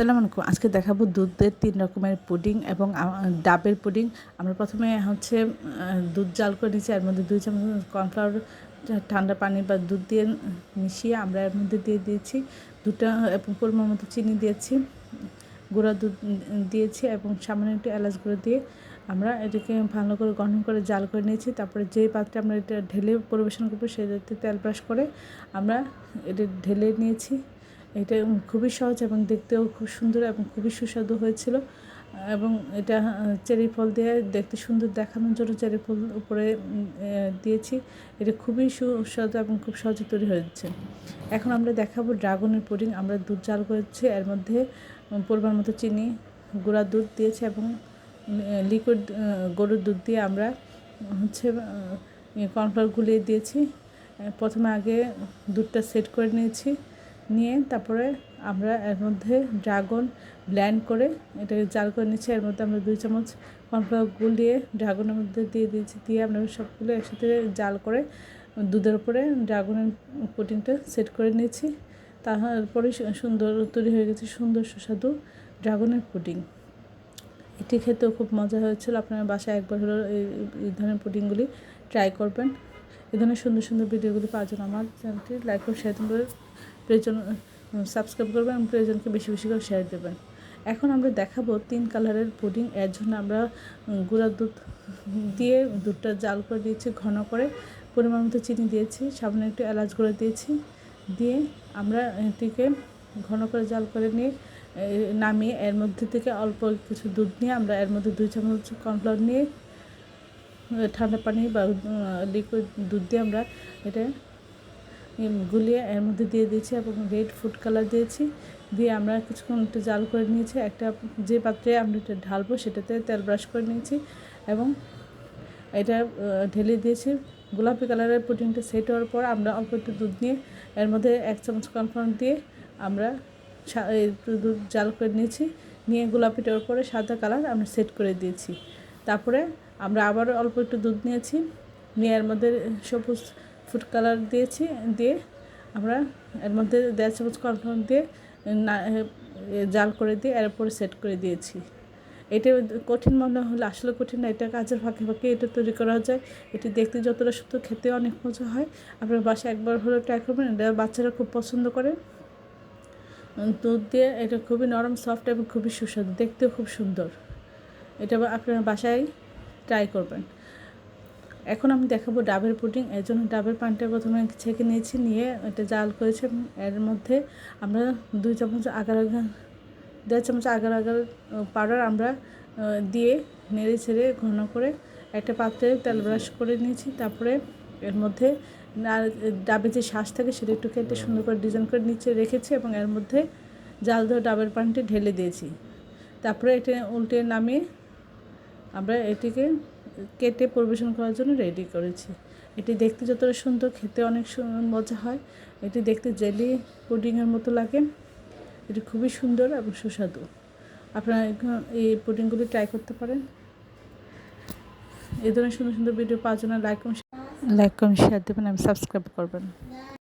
আসসালামু আলাইকুম। আজকে দেখাবো দুধের তিন রকমের পুডিং এবং ডাবের পুডিং। আমরা প্রথমে হচ্ছে দুধ জাল করে নিয়েছি, এর মধ্যে দুই চামচ কর্নফ্লাওয়ার ঠান্ডা পানি বা দুধ দিয়ে মিশিয়ে আমরা এর মধ্যে দিয়ে দিয়েছি। দুটা এবং পরিমাণ মতো চিনি দিয়েছি, গুঁড়া দুধ দিয়েছি এবং সামান্য একটু এলাচ গুঁড়ো দিয়ে আমরা এটাকে ভালো করে গঠন করে জাল করে নিয়েছি। তারপরে যেই পাত্রে আমরা এটা ঢেলে পরিবেশন করব, সেটাতে তেল ব্রাশ করে আমরা এটা ঢেলে নিয়েছি। এটা খুবই সহজ এবং দেখতেও খুব সুন্দর এবং খুবই সুস্বাদু হয়েছিল। এবং এটা চেরি ফল দিয়ে দেখতে সুন্দর দেখানোর জন্য চেরি ফল উপরে দিয়েছি। এটা খুবই সুস্বাদু এবং খুব সহজে তৈরি হয়েছে। এখন আমরা দেখাবো ড্রাগনের পুডিং। আমরা দুধ জাল করেছি। এর মধ্যে পরিমাণ মতো চিনি, গুঁড়া দুধ দিয়েছি এবং লিকুইড গরুর দুধ দিয়ে আমরা হচ্ছে কর্নফ্লাওয়ার গুলিয়ে দিয়েছি। প্রথমে আগে দুধটা সেট করে নিয়েছি। নিয়ে তারপরে আমরা এর মধ্যে ড্রাগন ব্ল্যান্ড করে এটাকে জাল করে নিচ্ছি। এর মধ্যে আমরা দুই চামচ কর্নফ্লাওয়ার গুলিয়ে ড্রাগনের মধ্যে দিয়ে দিয়েছি। দিয়ে আমরা সবগুলো একসাথে জাল করে দুধের উপরে ড্রাগনের পুডিংটা সেট করে নিয়েছি তারপরে সুন্দর তৈরি হয়ে গেছে সুন্দর সুস্বাদু ড্রাগনের পুডিং এটি খেতেও খুব মজা হয়েছিল। আপনার বাসায় একবার হলো এই ধরনের পুডিংগুলি ট্রাই করবেন। এই ধরনের সুন্দর সুন্দর ভিডিওগুলি পাওয়ার জন্য আমার চ্যানেলটি লাইক ও শেয়ার করে প্রয়োজন সাবস্ক্রাইব করবেন এবং প্রয়োজনকে বেশি বেশি করে শেয়ার দেবেন। এখন আমরা দেখাবো তিন কালারের পুডিং এর জন্য আমরা গুঁড়া দুধ দিয়ে দুধটা জাল করে দিয়েছি, ঘন করে পরিমাণ মতো চিনি দিয়েছি সামনে একটু এলাচ গুঁড়ো দিয়েছি, দিয়ে আমরা এটিকে ঘন করে জাল করে নিয়ে নামিয়ে এর মধ্যে থেকে অল্প কিছু দুধ নিয়ে আমরা এর মধ্যে দুই চামচ কর্নফ্লাওয়ার নিয়ে, ঠান্ডা পানি বা লিকুইড দুধ দিয়ে আমরা এটা গুলিয়ে এর মধ্যে দিয়ে দিয়েছি এবং রেড ফুড কালার দিয়েছি। দিয়ে আমরা কিছুক্ষণ একটু জাল করে নিয়েছি। একটা যে পাত্রে আমরা এটা ঢালবো সেটাতে তেল ব্রাশ করে নিয়েছি এবং এটা ঢেলে দিয়েছি। গোলাপি কালারের পুডিংটা সেট হওয়ার পর আমরা অল্প একটু দুধ নিয়ে এর মধ্যে এক চামচ কনফার্ম দিয়ে আমরা একটু দুধ জাল করে নিয়েছি। নিয়ে গোলাপিটার উপরে সাদা কালার আমরা সেট করে দিয়েছি। তারপরে আমরা আবার অল্প একটু দুধ নিয়েছি। নিয়ে এর মধ্যে সবুজ ফুড কালার দিয়েছি, দিয়ে আমরা এর মধ্যে দেড় চামচ কনফার্ম দিয়ে না জাল করে দিয়ে এর উপরে সেট করে দিয়েছি। এটা কঠিন মনে হলে, আসলে কঠিন না, এটা কাজের ফাঁকে ফাঁকে এটা তৈরি করা যায়। এটি দেখতে যতটা সুন্দর, খেতে অনেক মজা হয়। আপনার বাসায় একবার হলে ট্রাই করবেন, এটা বাচ্চারা খুব পছন্দ করে। দুধ দিয়ে এটা খুবই নরম সফট এবং খুবই সুস্বাদু, দেখতেও খুব সুন্দর। এটা আপনার বাসায় ট্রাই করবেন। এখন আমি দেখাবো ডাবের পুডিং। এর জন্য ডাবের পানিটা প্রথমে ছেঁকে নিয়েছি, নিয়ে এটা জাল করেছি। এর মধ্যে আমরা দুই চামচ আগার আগার, দেড় চামচ আগার আগার পাউডার আমরা দিয়ে নেড়ে ছেড়ে ঘন করে একটা পাত্রে তেল ব্রাশ করে নিয়েছি। তারপরে এর মধ্যে আর ডাবের যে শ্বাস থাকে সেটা একটু কেটে সুন্দর করে ডিজাইন করে নিচে রেখেছি এবং এর মধ্যে জাল ধরে ডাবের পানিটি ঢেলে দিয়েছি। তারপরে এটা উল্টে নামিয়ে আমরা এটিকে কেটে পরিবেশন করার জন্য রেডি করেছি। এটি দেখতে যতটা সুন্দর, খেতে অনেক মজা হয়। এটি দেখতে জেলি পুডিংয়ের মতো লাগে। এটি খুবই সুন্দর এবং সুস্বাদু। আপনারা এই পুডিংগুলি ট্রাই করতে পারেন। এই ধরনের সুন্দর সুন্দর ভিডিও পাওয়ার জন্য লাইক লাইক কমেন্ট শেয়ার দেবেন এবং সাবস্ক্রাইব করবেন।